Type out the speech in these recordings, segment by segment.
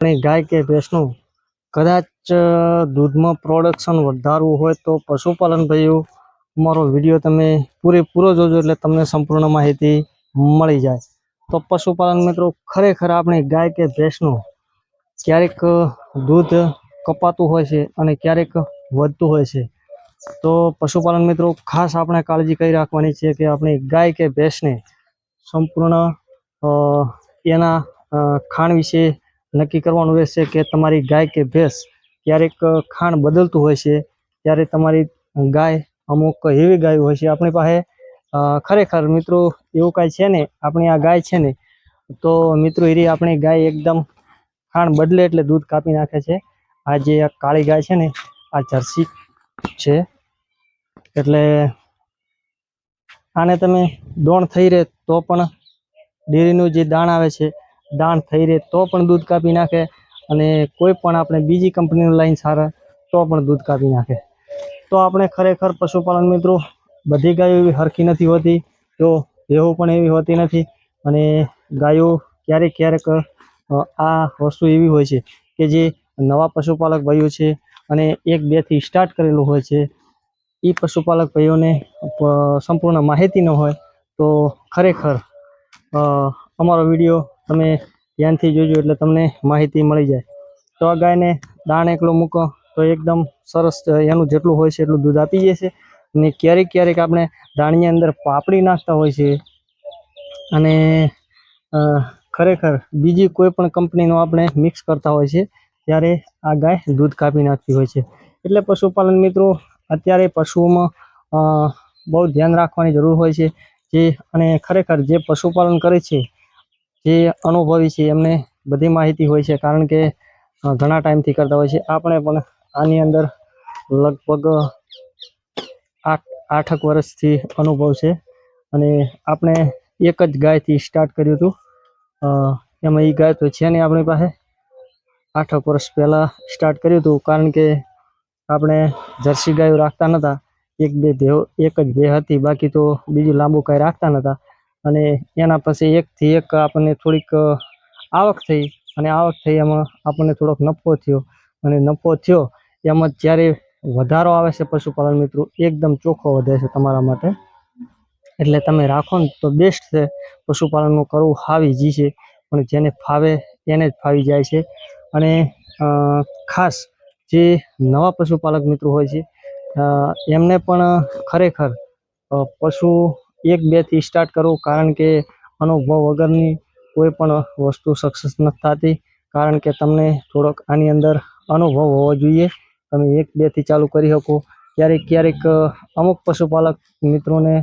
આપણી ગાય કે ભેંસનું કદાચ દૂધમાં પ્રોડક્શન વધારવું હોય તો પશુપાલન ભાઈઓ, અમારો વીડિયો તમે પૂરેપૂરો જોજો એટલે તમને સંપૂર્ણ માહિતી મળી જાય. તો પશુપાલન મિત્રો, ખરેખર આપણી ગાય કે ભેંસનું ક્યારેક દૂધ કપાતું હોય છે અને ક્યારેક વધતું હોય છે. તો પશુપાલન મિત્રો, ખાસ આપણે કાળજી કરી રાખવાની છે કે આપણી ગાય કે ભેંસને સંપૂર્ણ એના ખાણ વિશે નક્કી કરવાનું રહેશે કે તમારી ગાય કે ભેંસ ક્યારેક ખાણ બદલતું હોય છે, ત્યારે તમારી ગાય અમુક એવી ગાયો હોય છે, આપણી પાસે ખરેખર મિત્રો એવું કાંઈ છે ને આપણી આ ગાય છે ને તો મિત્રો એ આપણી ગાય એકદમ ખાણ બદલે એટલે દૂધ કાપી નાખે છે. આ જે કાળી ગાય છે ને, આ જર્સી છે, એટલે આને તમે દોણ થઈ રહે તો પણ ડેરીનું જે દાણ આવે છે દાણ થઈ રહે તો પણ દૂધ કાપી નાખે અને કોઈ પણ આપણે બીજી કંપનીનું લાઈન સારા તો પણ દૂધ કાપી નાખે. તો આપણે ખરેખર પશુપાલન મિત્રો બધી ગાયો એવી હરખી નથી હોતી, તો એવું પણ એવી હોતી નથી અને ગાયો ક્યારેક ક્યારેક આ વસ્તુ એવી હોય છે કે જે નવા પશુપાલક ભાઈઓ છે અને એક બેથી સ્ટાર્ટ કરેલું હોય છે એ પશુપાલક ભાઈઓને સંપૂર્ણ માહિતી ન હોય તો ખરેખર અમારો વીડિયો તમે ધ્યાનથી જોજો એટલે તમને માહિતી મળી જાય. તો આ ગાયને દાણ એકલો મૂકો તો એકદમ સરસ એનું જેટલું હોય છે એટલું દૂધ આપી જશે. અને ક્યારેક ક્યારેક આપણે દાણની અંદર પાપડી નાખતા હોય છે. અને ખરેખર બીજી કોઈ પણ કંપનીનું આપણે મિક્સ કરતા હોય છે, ત્યારે આ ગાય દૂધ કાપી નાખતી હોય છે. એટલે પશુપાલન મિત્રો, અત્યારે પશુઓમાં બહુ ધ્યાન રાખવાની જરૂર હોય છે. જે, અને ખરેખર જે પશુપાલન કરે છે જે અનુભવી છે, એમને બધી માહિતી હોય છે, કારણ કે ઘણા ટાઈમથી કરતા હોય છે. આપણે પણ આની અંદર લગભગ આઠ, આઠક વર્ષથી અનુભવ છે. અને આપણે એક જ ગાયથી સ્ટાર્ટ કર્યું હતું. એમાં એ ગાય તો છે નહીં આપણી પાસે. આઠક વર્ષ પહેલાં સ્ટાર્ટ કર્યું હતું, કારણ કે આપણે જર્સી ગાયો રાખતા નહોતા એક બે ભેવ એક જ ભે હતી, બાકી તો બીજું લાંબુ કાંઈ રાખતા નહોતા અને એના પછી એકથી એક આપણને થોડીક આવક થઈ. અને આવક થઈ એમાં આપણને થોડોક નફો થયો. અને નફો થયો એમાં જ્યારે વધારો આવે છે પશુપાલન મિત્રો, એકદમ ચોખ્ખો વધે છે તમારા માટે. એટલે તમે રાખો ને તો બેસ્ટ છે. પશુપાલનનું કરવું હાવી જી છે. પણ જેને ફાવે એને જ ફાવી જાય છે. અને ખાસ જે નવા પશુપાલક મિત્રો હોય છે એમને પણ ખરેખર પશુ એક બેથી સ્ટાર્ટ કરો કારણ કે અનુભવ વગરની કોઈ પણ વસ્તુ સક્સેસ નથી થતી. કારણ કે તમને થોડોક આની અંદર અનુભવ હોવો જોઈએ. તમે એક બેથી ચાલુ કરી શકો. ક્યારેક ક્યારેક અમુક પશુપાલક મિત્રોને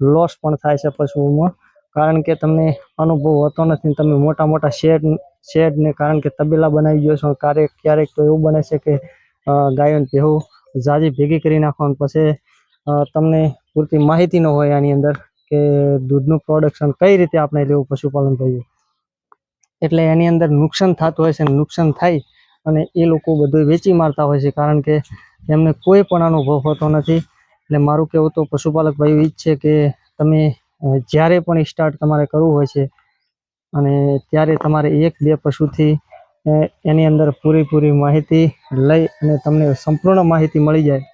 લોસ પણ થાય છે પશુઓમાં. કારણ કે તમને અનુભવ હોતો નથી તમે મોટા મોટા શેડ શેડને કારણ કે તબેલા બનાવી ગયો છો. ક્યારેક ક્યારેક તો એવું બને છે કે ગાયોને ભેહું ઝાઝી ભેગી કરી નાખવાનું પછી તમને પૂરતી માહિતી ન હોય આની અંદર કે દૂધનું પ્રોડક્શન કઈ રીતે આપણે લેવું પશુપાલન કરીએ. એટલે એની અંદર નુકસાન થતું હોય છે નુકસાન થાય અને એ લોકો બધું વેચી મારતા હોય છે કારણ કે એમને કોઈ પણ અનુભવ હોતો નથી. એટલે મારું કહેવું તો પશુપાલક ભાઈ એ જ છે કે તમે જ્યારે પણ સ્ટાર્ટ તમારે કરવું હોય છે અને ત્યારે તમારે એક બે પશુથી એની અંદર પૂરેપૂરી માહિતી લઈ અને તમને સંપૂર્ણ માહિતી મળી જાય.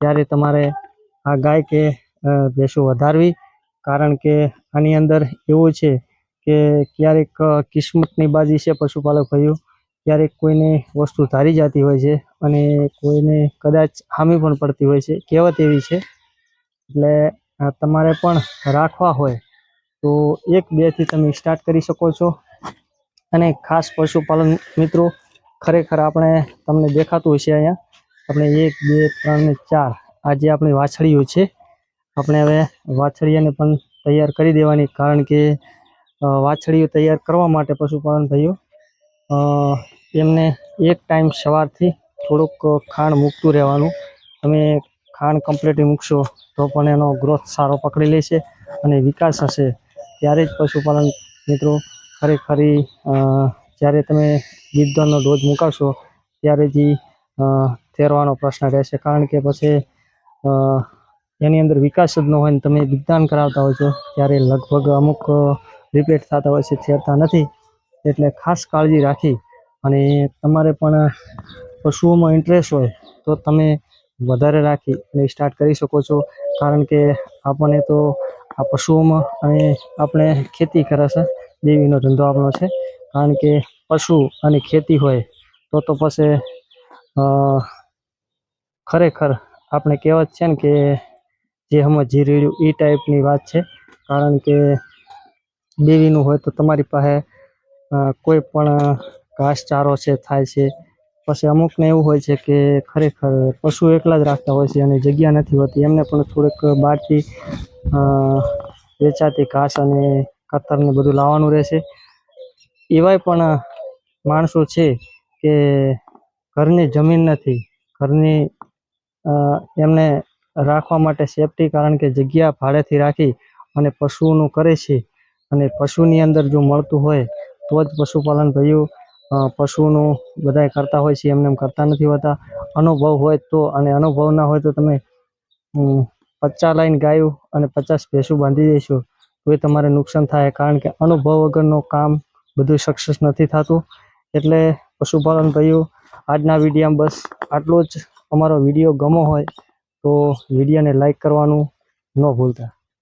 ત્યારે તમારે આ ગાય કે ભેંસો વધારવી. કારણ કે આની અંદર એવું છે કે ક્યારેક કિસ્મતની બાજી છે પશુપાલક ભાઈઓ, ક્યારેક કોઈને વસ્તુ ધારી જતી હોય છે અને કોઈને કદાચ હામી પણ પડતી હોય છે. કહેવત એવી છે. એટલે તમારે પણ રાખવા હોય તો એક બેથી તમે સ્ટાર્ટ કરી શકો છો. અને ખાસ પશુપાલન મિત્રો, ખરેખર આપણે તમને દેખાતું હશે અહીંયા. આપણે એક, બે, ત્રણ ને ચાર આ જે આપણી વાછડીઓ છે. આપણે હવે વાછડીઓને પણ તૈયાર કરી દેવાની કારણ કે વાછડીઓ તૈયાર કરવા માટે પશુપાલન અ, એમને એક ટાઈમ સવારથી થોડુંક ખાણ મૂકતું રહેવાનું. તમે ખાણ કમ્પ્લીટલી મૂકશો તો પણ એનો ગ્રોથ સારો પકડી લેશે અને વિકાસ હશે. ત્યારે જ પશુપાલન મિત્રો ખરેખરી જ્યારે તમે ગીધનો ડોઝ મુકાવશો ત્યારે જ એ તેરવાનો પ્રશ્ન રહેશે. કારણ કે પછી એની અંદર વિકાસ જ ન હોય ને તમે વિજ્ઞાન કરાવતા હોય છો, ત્યારે લગભગ અમુક રિપેટ થતા હોય છે થતા નથી. એટલે ખાસ કાળજી રાખી અને તમારે પણ પશુઓમાં ઇન્ટરેસ્ટ હોય તો તમે વધારે રાખી અને સ્ટાર્ટ કરી શકો છો. કારણ કે આપણને તો આ પશુઓમાં અને આપણે ખેતી કરે છે, દેવીનો ધંધો આપણો છે. કારણ કે પશુ અને ખેતી હોય તો તો પછી ખરેખર આપણે કહેવત છે ને કે જે હમણાં જીરીડ્યું એ ટાઈપની વાત છે. કારણ કે દેવીનું હોય તો તમારી પાસે કોઈ પણ ઘાસચારો છે, થાય છે. પછી અમુકને એવું હોય છે કે ખરેખર પશુ એકલા જ રાખતા હોય છે અને જગ્યા નથી હોતી. એમને પણ થોડુંક બહારથી વેચાતી ઘાસ અને કતરને બધું લાવવાનું રહેશે. એવાય પણ માણસો છે કે ઘરની જમીન નથી. ઘરની એમને રાખવા માટે સેફટી કારણ કે જગ્યા ભાડેથી રાખી અને પશુઓનું કરે છે. અને પશુની અંદર જો મળતું હોય, તો જ પશુપાલન ભાઈઓ પશુઓનું બધાય કરતા હોય છે, એમને એમ કરતા નથી હોતા. અનુભવ હોય તો અને અનુભવ ના હોય તો તમે પચાસ લાઈન ગાયું અને પચાસ ભેંસું બાંધી દેશો. તો એ તમારે નુકસાન થાય કારણ કે અનુભવ વગરનું કામ બધું સક્સેસ નથી થતું. એટલે પશુપાલન ભાઈઓ, આજના વિડીયામાં બસ આટલું જ. અમારો વીડિયો ગમો હોય તો વિડીયોને લાઈક કરવાનું ન ભૂલતા.